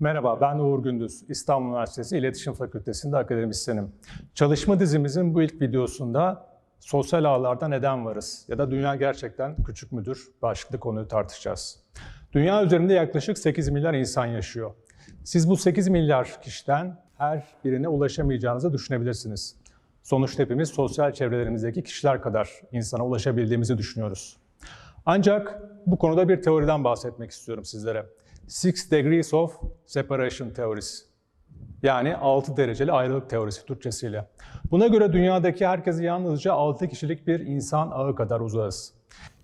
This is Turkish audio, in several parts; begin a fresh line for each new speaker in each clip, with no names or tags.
Merhaba, ben Uğur Gündüz. İstanbul Üniversitesi İletişim Fakültesi'nde akademisyenim. Çalışma dizimizin bu ilk videosunda sosyal ağlarda neden varız ya da dünya gerçekten küçük müdür başlıklı konuyu tartışacağız. Dünya üzerinde yaklaşık 8 milyar insan yaşıyor. Siz bu 8 milyar kişiden her birine ulaşamayacağınızı düşünebilirsiniz. Sonuçta hepimiz sosyal çevrelerimizdeki kişiler kadar insana ulaşabildiğimizi düşünüyoruz. Ancak bu konuda bir teoriden bahsetmek istiyorum sizlere. Six Degrees of Separation teorisi. Yani 6 dereceli ayrılık teorisi Türkçesiyle. Buna göre dünyadaki herkesi yalnızca 6 kişilik bir insan ağı kadar uzağız.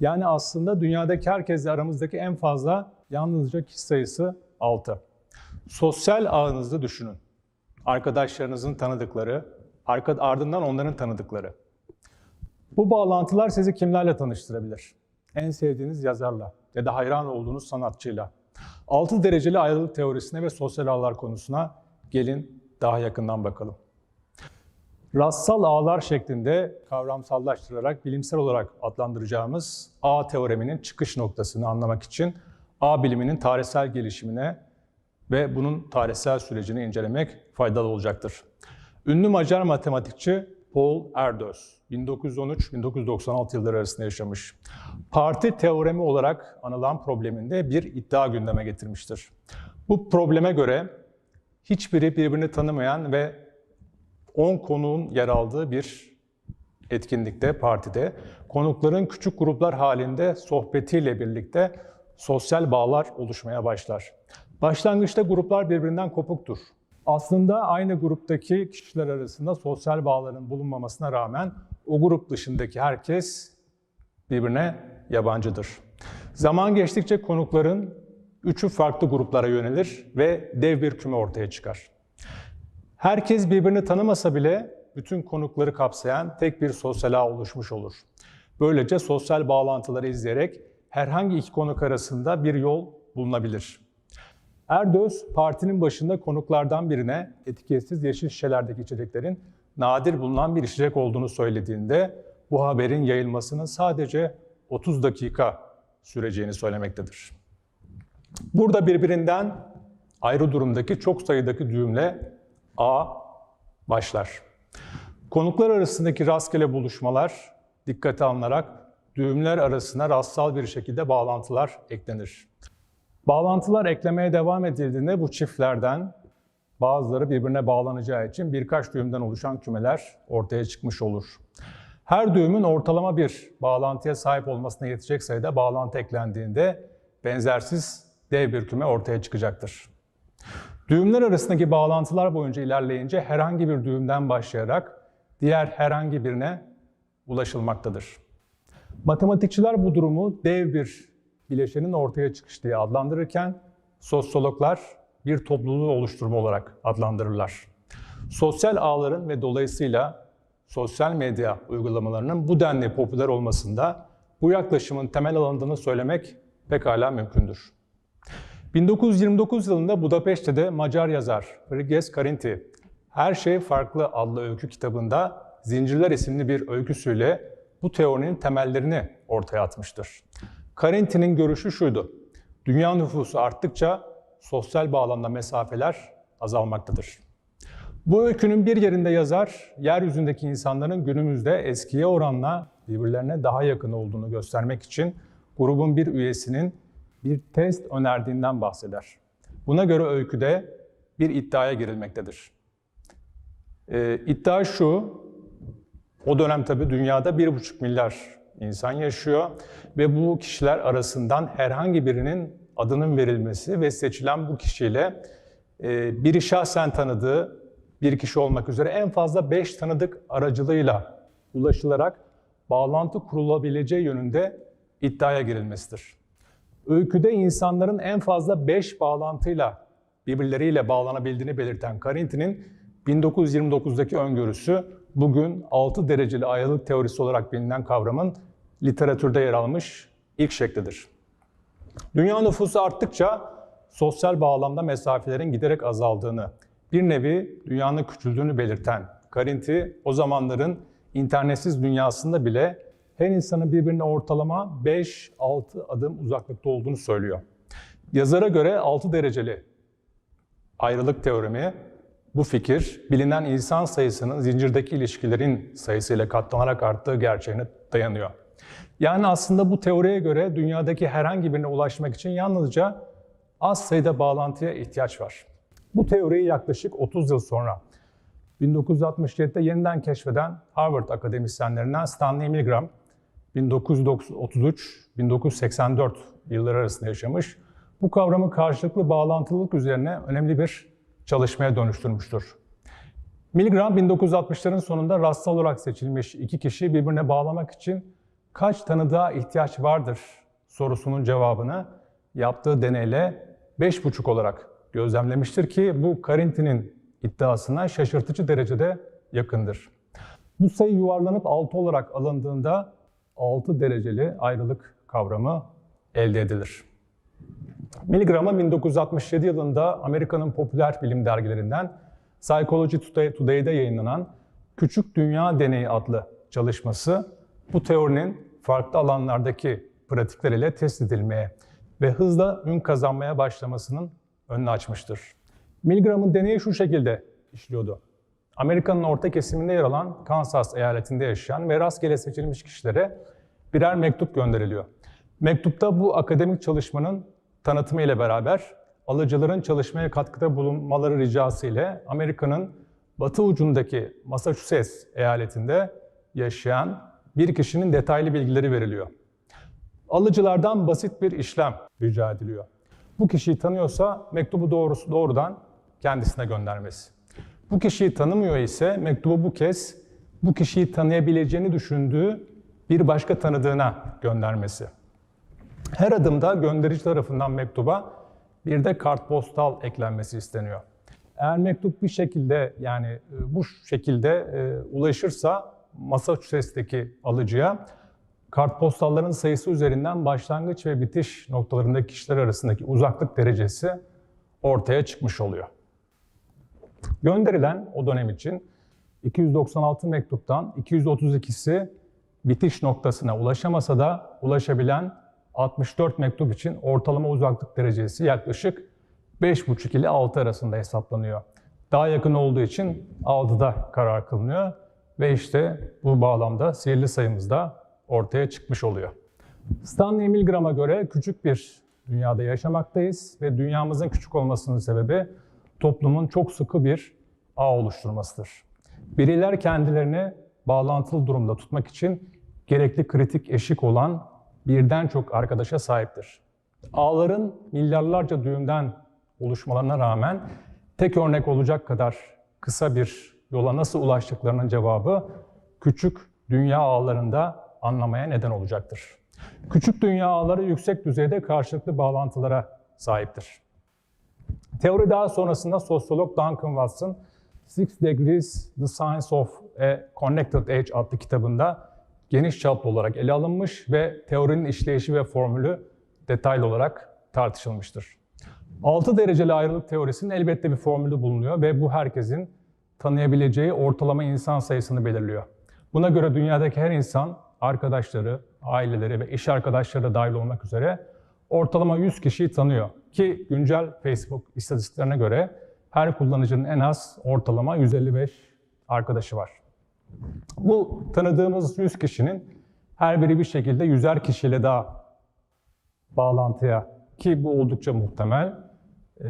Yani aslında dünyadaki herkesle aramızdaki en fazla yalnızca kişi sayısı 6. Sosyal ağınızı düşünün. Arkadaşlarınızın tanıdıkları, ardından onların tanıdıkları. Bu bağlantılar sizi kimlerle tanıştırabilir? En sevdiğiniz yazarla ya da hayran olduğunuz sanatçıyla. 6 dereceli ayrılık teorisine ve sosyal ağlar konusuna gelin daha yakından bakalım. Rastsal ağlar şeklinde kavramsallaştırarak bilimsel olarak adlandıracağımız ağ teoreminin çıkış noktasını anlamak için ağ biliminin tarihsel gelişimine ve bunun tarihsel sürecini incelemek faydalı olacaktır. Ünlü Macar matematikçi Paul Erdős 1913-1996 yılları arasında yaşamış. Parti teoremi olarak anılan probleminde bir iddia gündeme getirmiştir. Bu probleme göre hiçbiri birbirini tanımayan ve 10 konuğun yer aldığı bir etkinlikte, partide konukların küçük gruplar halinde sohbetiyle birlikte sosyal bağlar oluşmaya başlar. Başlangıçta gruplar birbirinden kopuktur. Aslında aynı gruptaki kişiler arasında sosyal bağların bulunmamasına rağmen o grup dışındaki herkes birbirine yabancıdır. Zaman geçtikçe konukların üçü farklı gruplara yönelir ve dev bir küme ortaya çıkar. Herkes birbirini tanımasa bile bütün konukları kapsayan tek bir sosyal ağ oluşmuş olur. Böylece sosyal bağlantıları izleyerek herhangi iki konuk arasında bir yol bulunabilir. Erdöz partinin başında konuklardan birine etiketsiz yeşil şişelerdeki içeceklerin nadir bulunan bir içecek olduğunu söylediğinde bu haberin yayılmasının sadece 30 dakika süreceğini söylemektedir. Burada birbirinden ayrı durumdaki çok sayıdaki düğümle A başlar. Konuklar arasındaki rastgele buluşmalar dikkate alınarak düğümler arasına rastsal bir şekilde bağlantılar eklenir. Bağlantılar eklemeye devam edildiğinde bu çiftlerden bazıları birbirine bağlanacağı için birkaç düğümden oluşan kümeler ortaya çıkmış olur. Her düğümün ortalama bir bağlantıya sahip olmasına yetecek sayıda bağlantı eklendiğinde benzersiz dev bir küme ortaya çıkacaktır. Düğümler arasındaki bağlantılar boyunca ilerleyince herhangi bir düğümden başlayarak diğer herhangi birine ulaşılmaktadır. Matematikçiler bu durumu dev bir bileşenin ortaya çıkış diye adlandırırken sosyologlar bir topluluğu oluşturma olarak adlandırırlar. Sosyal ağların ve dolayısıyla sosyal medya uygulamalarının bu denli popüler olmasında bu yaklaşımın temel alanını söylemek pekala mümkündür. 1929 yılında Budapeşte'de Macar yazar Frigyes Karinti, Her Şey Farklı adlı öykü kitabında Zincirler isimli bir öyküsüyle bu teorinin temellerini ortaya atmıştır. Karinti'nin görüşü şuydu. Dünya nüfusu arttıkça sosyal bağlamda mesafeler azalmaktadır. Bu öykünün bir yerinde yazar, yeryüzündeki insanların günümüzde eskiye oranla birbirlerine daha yakın olduğunu göstermek için grubun bir üyesinin bir test önerdiğinden bahseder. Buna göre öyküde bir iddiaya girilmektedir. Ee, iddia şu, o dönem tabii dünyada 1,5 milyar insan yaşıyor ve bu kişiler arasından herhangi birinin adının verilmesi ve seçilen bu kişiyle e, biri şahsen tanıdığı bir kişi olmak üzere en fazla 5 tanıdık aracılığıyla ulaşılarak bağlantı kurulabileceği yönünde iddiaya girilmesidir. Öyküde insanların en fazla 5 bağlantıyla birbirleriyle bağlanabildiğini belirten Carinti'nin 1929'daki öngörüsü bugün 6 dereceli ayrılık teorisi olarak bilinen kavramın literatürde yer almış ilk şeklidir. Dünya nüfusu arttıkça sosyal bağlamda mesafelerin giderek azaldığını, bir nevi dünyanın küçüldüğünü belirten Carinti o zamanların internetsiz dünyasında bile her insanın birbirine ortalama 5-6 adım uzaklıkta olduğunu söylüyor. Yazara göre 6 dereceli Ayrılık teoremi bu fikir bilinen insan sayısının zincirdeki ilişkilerin sayısıyla katlanarak arttığı gerçeğine dayanıyor. Yani aslında bu teoriye göre dünyadaki herhangi birine ulaşmak için yalnızca az sayıda bağlantıya ihtiyaç var. Bu teoriyi yaklaşık 30 yıl sonra 1967'de yeniden keşfeden Harvard akademisyenlerinden Stanley Milgram 1933-1984 yılları arasında yaşamış. Bu kavramı karşılıklı bağlantılılık üzerine önemli bir çalışmaya dönüştürmüştür. Milgram 1960'ların sonunda rastsal olarak seçilmiş iki kişi birbirine bağlamak için kaç tanıdığa ihtiyaç vardır sorusunun cevabını yaptığı deneyle 5,5 olarak gözlemlemiştir ki bu Carinthi'nin iddiasına şaşırtıcı derecede yakındır. Bu sayı yuvarlanıp 6 olarak alındığında 6 dereceli ayrılık kavramı elde edilir. Milgram'a 1967 yılında Amerika'nın popüler bilim dergilerinden Psychology Today'de yayınlanan Küçük Dünya Deneyi adlı çalışması bu teorinin farklı alanlardaki pratikler ile test edilmeye ve hızla ün kazanmaya başlamasının önünü açmıştır. Milgram'ın deneyi şu şekilde işliyordu. Amerika'nın orta kesiminde yer alan Kansas eyaletinde yaşayan ve rastgele seçilmiş kişilere birer mektup gönderiliyor. Mektupta bu akademik çalışmanın tanıtımı ile beraber alıcıların çalışmaya katkıda bulunmaları ricası ile Amerika'nın batı ucundaki Massachusetts eyaletinde yaşayan bir kişinin detaylı bilgileri veriliyor. Alıcılardan basit bir işlem rica ediliyor. Bu kişiyi tanıyorsa mektubu doğrusu doğrudan kendisine göndermesi. Bu kişiyi tanımıyor ise mektubu bu kez bu kişiyi tanıyabileceğini düşündüğü bir başka tanıdığına göndermesi. Her adımda gönderici tarafından mektuba bir de kartpostal eklenmesi isteniyor. Eğer mektup bir şekilde yani e, bu şekilde e, ulaşırsa Massachusetts'teki alıcıya kartpostalların sayısı üzerinden başlangıç ve bitiş noktalarındaki kişiler arasındaki uzaklık derecesi ortaya çıkmış oluyor. Gönderilen o dönem için 296 mektuptan 232'si bitiş noktasına ulaşamasa da ulaşabilen 64 mektup için ortalama uzaklık derecesi yaklaşık 5,5 ile 6 arasında hesaplanıyor. Daha yakın olduğu için 6'da karar kılınıyor ve işte bu bağlamda sihirli sayımız da ortaya çıkmış oluyor. Stanley Milgram'a göre küçük bir dünyada yaşamaktayız ve dünyamızın küçük olmasının sebebi toplumun çok sıkı bir ağ oluşturmasıdır. Biriler kendilerini bağlantılı durumda tutmak için gerekli kritik eşik olan birden çok arkadaşa sahiptir. Ağların milyarlarca düğümden oluşmalarına rağmen tek örnek olacak kadar kısa bir yola nasıl ulaştıklarının cevabı küçük dünya ağlarında anlamaya neden olacaktır. Küçük dünya ağları yüksek düzeyde karşılıklı bağlantılara sahiptir. Teori daha sonrasında sosyolog Duncan Watson Six Degrees The Science of a Connected Age adlı kitabında geniş çaplı olarak ele alınmış ve teorinin işleyişi ve formülü detaylı olarak tartışılmıştır. 6 dereceli ayrılık teorisinin elbette bir formülü bulunuyor ve bu herkesin tanıyabileceği ortalama insan sayısını belirliyor. Buna göre dünyadaki her insan, arkadaşları, aileleri ve iş arkadaşları da dahil olmak üzere ortalama 100 kişiyi tanıyor. Ki güncel Facebook istatistiklerine göre her kullanıcının en az ortalama 155 arkadaşı var. Bu tanıdığımız 100 kişinin her biri bir şekilde yüzer kişiyle daha bağlantıya ki bu oldukça muhtemel. Ee,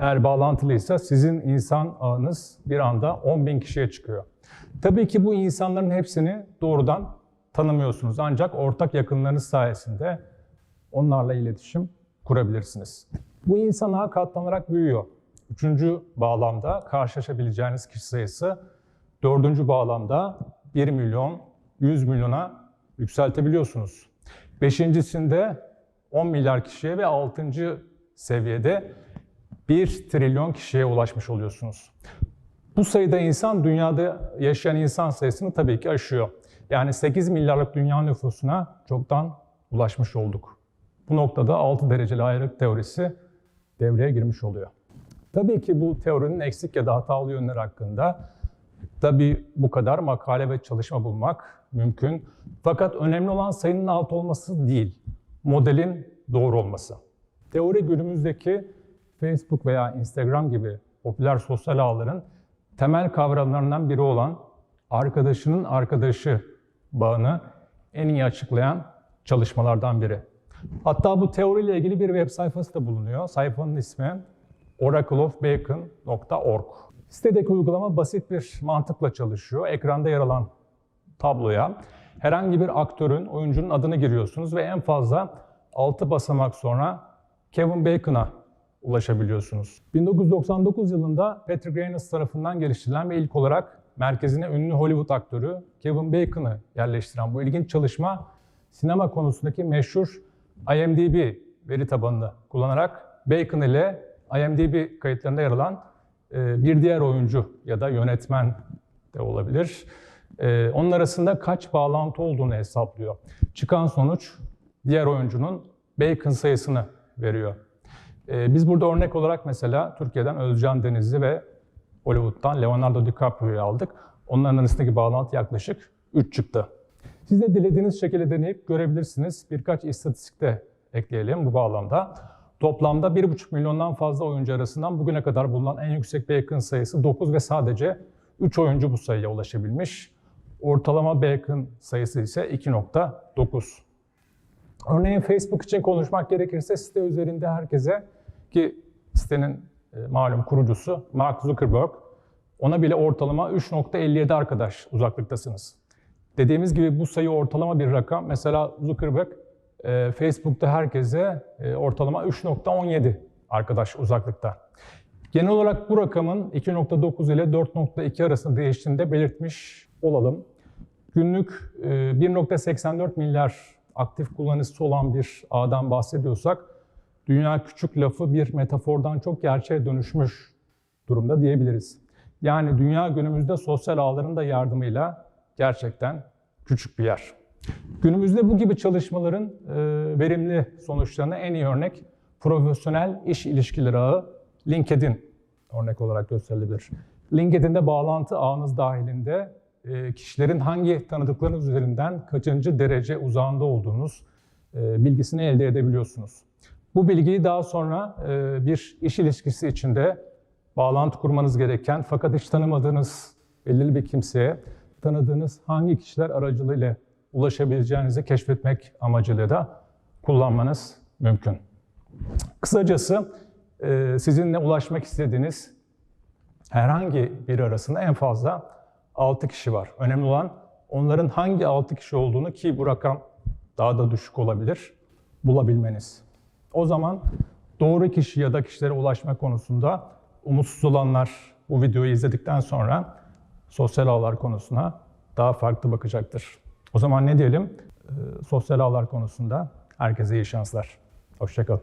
eğer bağlantılıysa sizin insan ağınız bir anda 10 bin kişiye çıkıyor. Tabii ki bu insanların hepsini doğrudan tanımıyorsunuz ancak ortak yakınlarınız sayesinde onlarla iletişim kurabilirsiniz. Bu insan ağı katlanarak büyüyor. Üçüncü bağlamda karşılaşabileceğiniz kişi sayısı dördüncü bağlamda 1 milyon, 100 milyona yükseltebiliyorsunuz. Beşincisinde 10 milyar kişiye ve altıncı seviyede 1 trilyon kişiye ulaşmış oluyorsunuz. Bu sayıda insan dünyada yaşayan insan sayısını tabii ki aşıyor. Yani 8 milyarlık dünya nüfusuna çoktan ulaşmış olduk. Bu noktada 6 dereceli ayrılık teorisi devreye girmiş oluyor. Tabii ki bu teorinin eksik ya da hatalı yönleri hakkında tabii bu kadar makale ve çalışma bulmak mümkün. Fakat önemli olan sayının alt olması değil, modelin doğru olması. Teori günümüzdeki Facebook veya Instagram gibi popüler sosyal ağların temel kavramlarından biri olan arkadaşının arkadaşı bağını en iyi açıklayan çalışmalardan biri. Hatta bu teoriyle ilgili bir web sayfası da bulunuyor. Sayfanın ismi oracleofbacon.org. Sitedeki uygulama basit bir mantıkla çalışıyor. Ekranda yer alan tabloya herhangi bir aktörün, oyuncunun adını giriyorsunuz ve en fazla 6 basamak sonra Kevin Bacon'a ulaşabiliyorsunuz. 1999 yılında Patrick Reynolds tarafından geliştirilen ve ilk olarak merkezine ünlü Hollywood aktörü Kevin Bacon'ı yerleştiren bu ilginç çalışma sinema konusundaki meşhur IMDb veri tabanını kullanarak Bacon ile IMDb kayıtlarında yer alan e, bir diğer oyuncu ya da yönetmen de olabilir. E, Onun arasında kaç bağlantı olduğunu hesaplıyor. Çıkan sonuç diğer oyuncunun Bacon sayısını veriyor. E, Biz burada örnek olarak mesela Türkiye'den Özcan Denizli ve Hollywood'dan Leonardo DiCaprio'yu aldık. Onların arasındaki bağlantı yaklaşık 3 çıktı. Siz de dilediğiniz şekilde deneyip görebilirsiniz. Birkaç istatistik de ekleyelim bu bağlamda. Toplamda 1,5 milyondan fazla oyuncu arasından bugüne kadar bulunan en yüksek Bacon sayısı 9 ve sadece 3 oyuncu bu sayıya ulaşabilmiş. Ortalama Bacon sayısı ise 2.9. Örneğin Facebook için konuşmak gerekirse site üzerinde herkese ki sitenin e, malum kurucusu Mark Zuckerberg ona bile ortalama 3.57 arkadaş uzaklıktasınız. Dediğimiz gibi bu sayı ortalama bir rakam. Mesela Zuckerberg e, Facebook'ta herkese e, ortalama 3.17 arkadaş uzaklıkta. Genel olarak bu rakamın 2.9 ile 4.2 arasında değiştiğini de belirtmiş olalım. Günlük e, 1.84 milyar aktif kullanıcısı olan bir ağdan bahsediyorsak, dünya küçük lafı bir metafordan çok gerçeğe dönüşmüş durumda diyebiliriz. Yani dünya günümüzde sosyal ağların da yardımıyla gerçekten küçük bir yer. Günümüzde bu gibi çalışmaların e, verimli sonuçlarına en iyi örnek profesyonel iş ilişkileri ağı LinkedIn örnek olarak gösterilebilir. LinkedIn'de bağlantı ağınız dahilinde e, kişilerin hangi tanıdıklarınız üzerinden kaçıncı derece uzağında olduğunuz e, bilgisini elde edebiliyorsunuz. Bu bilgiyi daha sonra e, bir iş ilişkisi içinde bağlantı kurmanız gereken fakat hiç tanımadığınız belirli bir kimseye tanıdığınız hangi kişiler aracılığıyla ulaşabileceğinizi keşfetmek amacıyla da kullanmanız mümkün. Kısacası e, sizinle ulaşmak istediğiniz herhangi biri arasında en fazla 6 kişi var. Önemli olan onların hangi 6 kişi olduğunu ki bu rakam daha da düşük olabilir bulabilmeniz. O zaman doğru kişi ya da kişilere ulaşma konusunda umutsuz olanlar bu videoyu izledikten sonra sosyal ağlar konusuna daha farklı bakacaktır. O zaman ne diyelim? Ee, sosyal ağlar konusunda herkese iyi şanslar. Hoşçakalın.